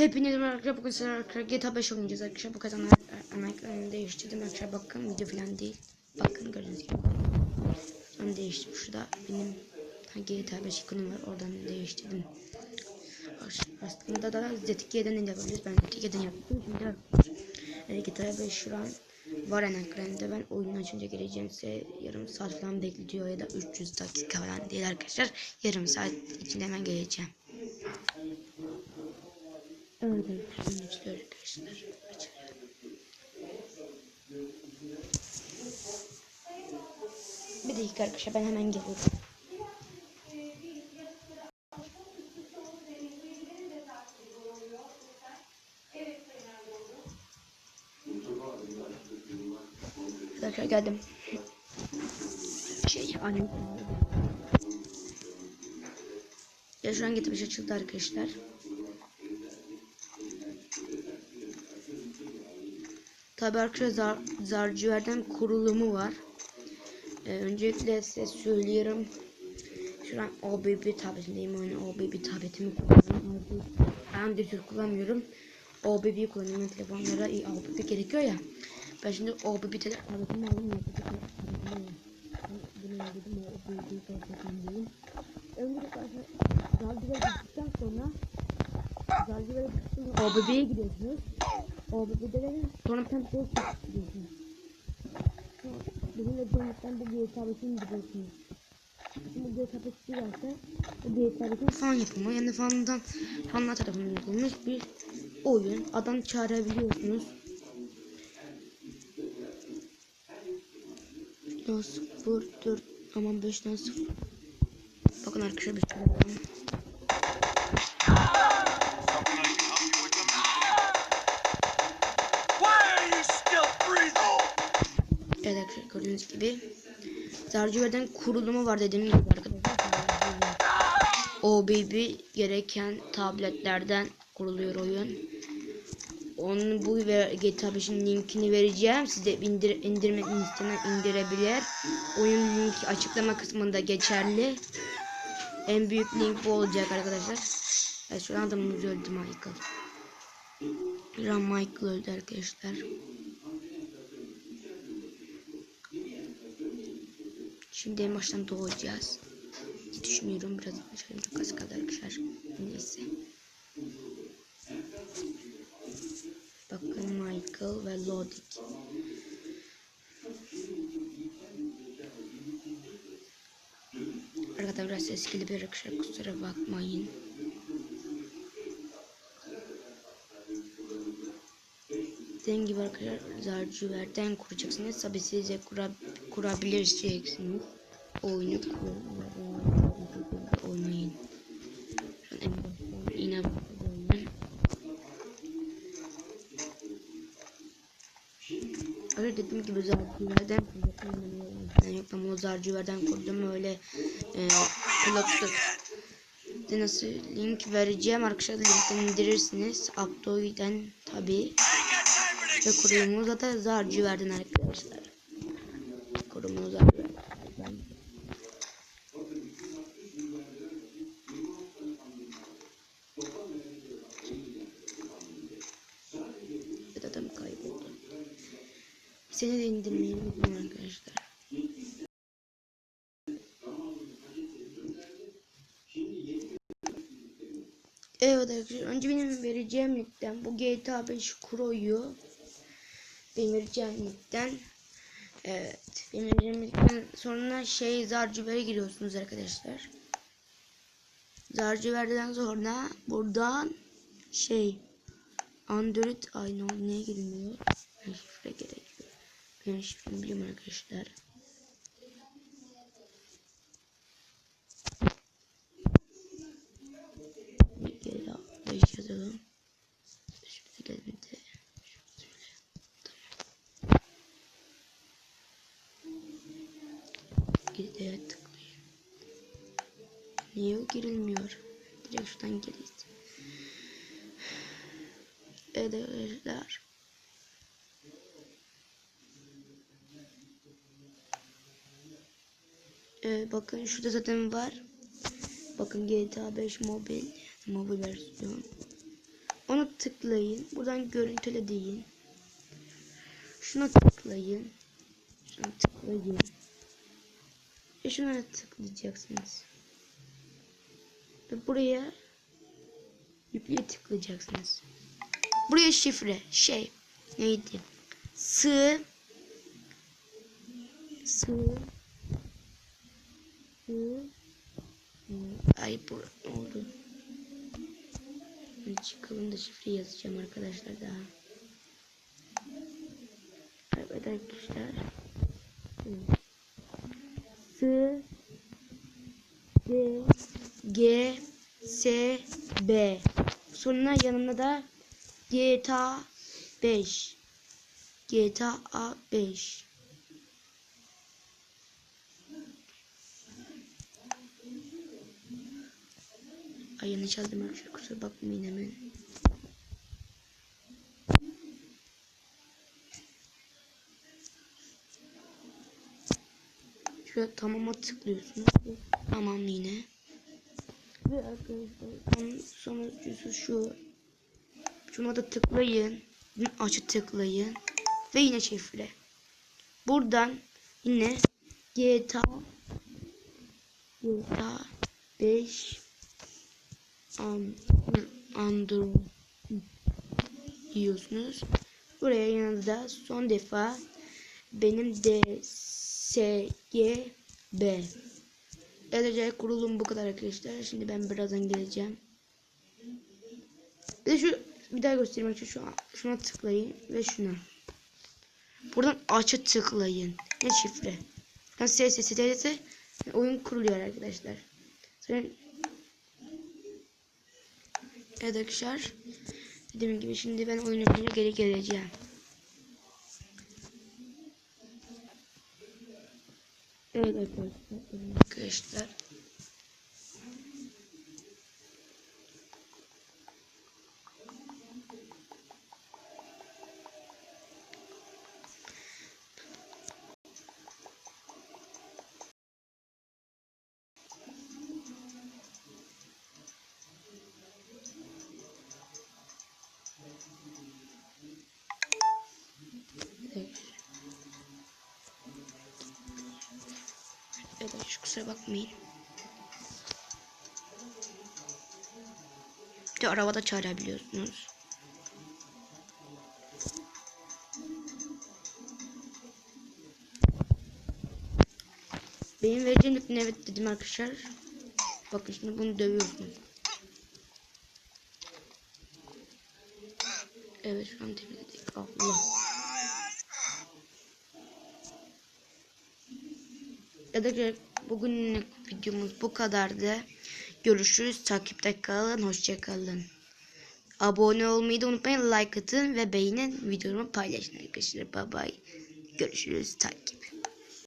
Hepinize merhaba. Bugün sizlerle arkadaşlar GTA 5 oynayacağız arkadaşlar. Bu kazanlar emeklerini değiştirdim arkadaşlar. Bakın video falan değil. Bakın gördüğünüz gibi. Ben değiştim. Şurada benim GTA 5 ikonum var. Oradan değiştirdim. Aslında da ZTK'den de yapabiliriz. Ben ZTK'den yaptım. Şimdi GTA 5 şu an var en ekranında. Ben oyunu açınca geleceğim size yarım saat falan bekletiyor ya da 300 dakika falan değil arkadaşlar. Yarım saat içinde hemen geleceğim. Bir dakika arkadaşlar ben hemen geliyorum. Arkadaşlar geldim. Şey annem. Ya şu an getirmiş açıldı arkadaşlar. Tabi arkadaşlar zar, Zarciver'den kurulumu var. Ee, öncelikle size söylüyorum. Şu an OBB tabletindeyim. Oyunu OBB tabletimi kullanıyorum. Android kullanmıyorum. OBB'yi kullanıyorum. Yani telefonlara iyi OBB gerekiyor ya. Ben şimdi OBB tabletimi aldım. OBB. Öncelikle Zarciver'e gittikten sonra Gittikten sonra OBB'ye gidiyorsunuz. O bebeğlerin sonra bir tane post çıkıyorsunuz. Bizim de dönüşten bu GTA 5'in gidiyorsunuz. Şimdi 5 girerse bu GTA 5'in fan yapımı yani fandan fanlar tarafından yapılmış bir oyun. Adam çağırabiliyorsunuz. 0 4 aman 5 0 Bakın arkadaşlar bir şey Evet arkadaşlar gördüğünüz gibi Zarciver'den kurulumu var dediğim gibi arkadaşlar. OBB gereken tabletlerden kuruluyor oyun. Onun bu ve GTA 5'in linkini vereceğim. Size indir, indirme listesinden indirebilir. Oyun linki açıklama kısmında geçerli. En büyük link bu olacak arkadaşlar. Evet şu an adamımız öldü Michael. Ram Michael öldü arkadaşlar. Şimdi en baştan doğacağız. Hiç düşünmüyorum biraz yaşarım çok az kadar arkadaşlar. Neyse. Bakın Michael ve Lodik. Arkadaşlar biraz ses gelip arkadaşlar kusura bakmayın. Dediğim gibi arkadaşlar Zarciver'den kuracaksınız. Tabi siz de kura, kurabilirsiniz. Oyunu oynayın. Yine. Öyle dediğim gibi Zarciver'den ben yok ama o Zarciver'den kurdum öyle e, pilotlu de nasıl link vereceğim arkadaşlar linkten indirirsiniz Abdo'dan tabi ve kurumumuza da zarcı verdin arkadaşlar. Kurumumuza ben Evet adam kayboldu. Seni de indirmeyi arkadaşlar. Evet arkadaşlar önce benim vereceğim linkten bu GTA 5 Kuro'yu benim vereceğim linkten evet linkten sonra şey Zarciver'e giriyorsunuz arkadaşlar. Zarciver'den sonra buradan şey Android aynı neye girilmiyor ben şifre gerekiyor. Ben şifremi biliyorum arkadaşlar GTA 5 yazalım Şimdi gelmedi Girdiye tıklayın. Niye o girilmiyor? Direkt şuradan giriyiz. Evet. Ee, bakın şurada zaten var. Bakın GTA 5 mobil mobil versiyon. Onu tıklayın. Buradan görüntüle deyin. Şuna tıklayın. Şuna tıklayın. Ve şuna tıklayacaksınız. Ve buraya yükleye tıklayacaksınız. Buraya şifre şey neydi? Sığ sığ sığ Ay bu oldu? Çıkalım da şifre yazacağım arkadaşlar daha. Evet arkadaşlar. S D G S B Sonra yanına da GTA 5 GTA 5 Ay yanlış yazdım arkadaşlar kusura bakmayın hemen. Şöyle tamama tıklıyorsunuz. Tamam yine. Ve arkadaşlar onun sonuncusu şu. Şuna da tıklayın. Açı tıklayın. Ve yine şifre. Buradan yine GTA GTA 5 An- Android diyorsunuz. Buraya yanında son defa benim DSGB Evet kurulum bu kadar arkadaşlar. Şimdi ben birazdan geleceğim. Bir de şu bir daha göstereyim arkadaşlar. Şu şuna tıklayın ve şuna. Buradan açı tıklayın. Ne şifre? Buradan SSS'de oyun kuruluyor arkadaşlar. Sonra Evet arkadaşlar. Dediğim gibi şimdi ben oyun geri geleceğim. Evet arkadaşlar. Şu kusura bakmayın. Bir de arabada çağırabiliyorsunuz. Benim vereceğim nüklein evet dedim arkadaşlar. Bakın şimdi bunu dövüyorsunuz. Evet şu an temizledik. Allah. Arkadaşlar bugünlük videomuz bu kadardı. Görüşürüz. Takipte kalın. Hoşça kalın. Abone olmayı da unutmayın. Like atın ve beğenin. Videomu paylaşın arkadaşlar. Bye bye. Görüşürüz. Takip.